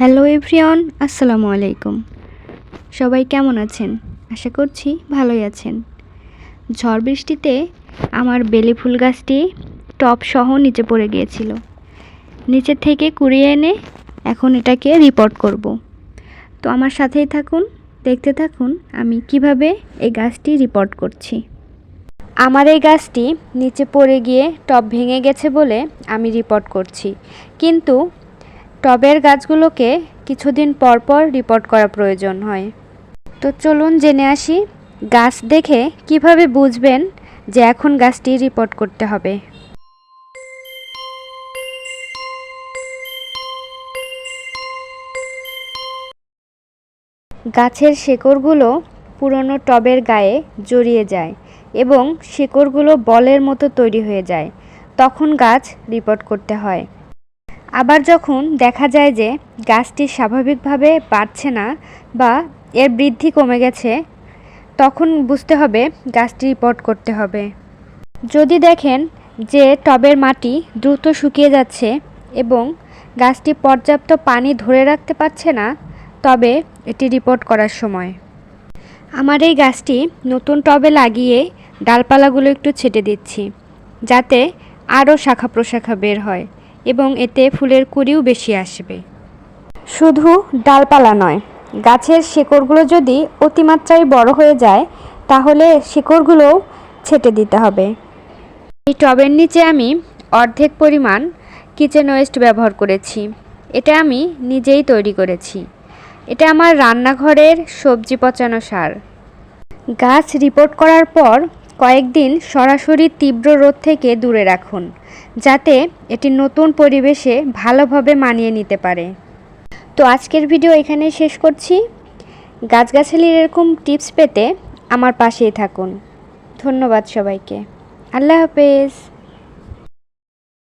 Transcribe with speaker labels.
Speaker 1: Hello everyone আসসালামু আলাইকুম। সবাই কেমন আছেন? আশা করছি ভালোই আছেন। ঝড় বৃষ্টিতে আমার বেলি ফুল গাছটি টপ সহ নিচে পড়ে গিয়েছিল। নিচে থেকে কুড়িয়ে এনে এখন এটাকে রিপোর্ট করব। তো আমার সাথেই থাকুন, দেখতে থাকুন আমি কীভাবে এই গাছটি রিপোর্ট করছি। আমার এই গাছটি নিচে পড়ে গিয়ে টব ভেঙে গেছে বলে আমি রিপোর্ট করছি। কিন্তু টবের গাছগুলোকে কিছুদিন পর পর রিপোর্ট করা প্রয়োজন হয়। তো চলুন জেনে আসি, গাছ দেখে কীভাবে বুঝবেন যে এখন গাছটি রিপোর্ট করতে হবে। গাছের শেকড়গুলো পুরনো টবের গায়ে জড়িয়ে যায় এবং শেকড়গুলো বলের মতো তৈরি হয়ে যায়। তখন গাছ রিপোর্ট করতে হয়। আবার যখন দেখা যায় যে গাছটি স্বাভাবিকভাবে বাড়ছে না বা এর বৃদ্ধি কমে গেছে, তখন বুঝতে হবে গাছটি রিপোর্ট করতে হবে। যদি দেখেন যে টবের মাটি দ্রুত শুকিয়ে যাচ্ছে এবং গাছটি পর্যাপ্ত পানি ধরে রাখতে পারছে না, তবে এটি রিপোর্ট করার সময়। আমার এই গাছটি নতুন টবে লাগিয়ে ডালপালাগুলো একটু ছেটে দিচ্ছি, যাতে আরও শাখা প্রশাখা বের হয়। এবং এতে ফুলের কুড়িও বেশি আসবে। শুধু ডালপালা নয় গাছের শিকড়গুলো যদি অতিমাত্রায় বড় হয়ে যায় তাহলে শিকড়গুলোও ছেটে দিতে হবে। এই টবের নিচে আমি অর্ধেক পরিমাণ কিচেন ওয়েস্ট ব্যবহার করেছি। এটা আমি নিজেই তৈরি করেছি। এটা আমার রান্নাঘরের সবজি পচানো সার। গাছ রিপোর্ট করার পর কয়েকদিন সরাসরি তীব্র রোদ থেকে দূরে রাখুন, যাতে এটি নতুন পরিবেশে ভালোভাবে মানিয়ে নিতে পারে। তো আজকের ভিডিও এখানে শেষ করছি। গাছগাছালির এরকম টিপস পেতে আমার পাশেই থাকুন। ধন্যবাদ সবাইকে। আল্লাহ হাফেজ।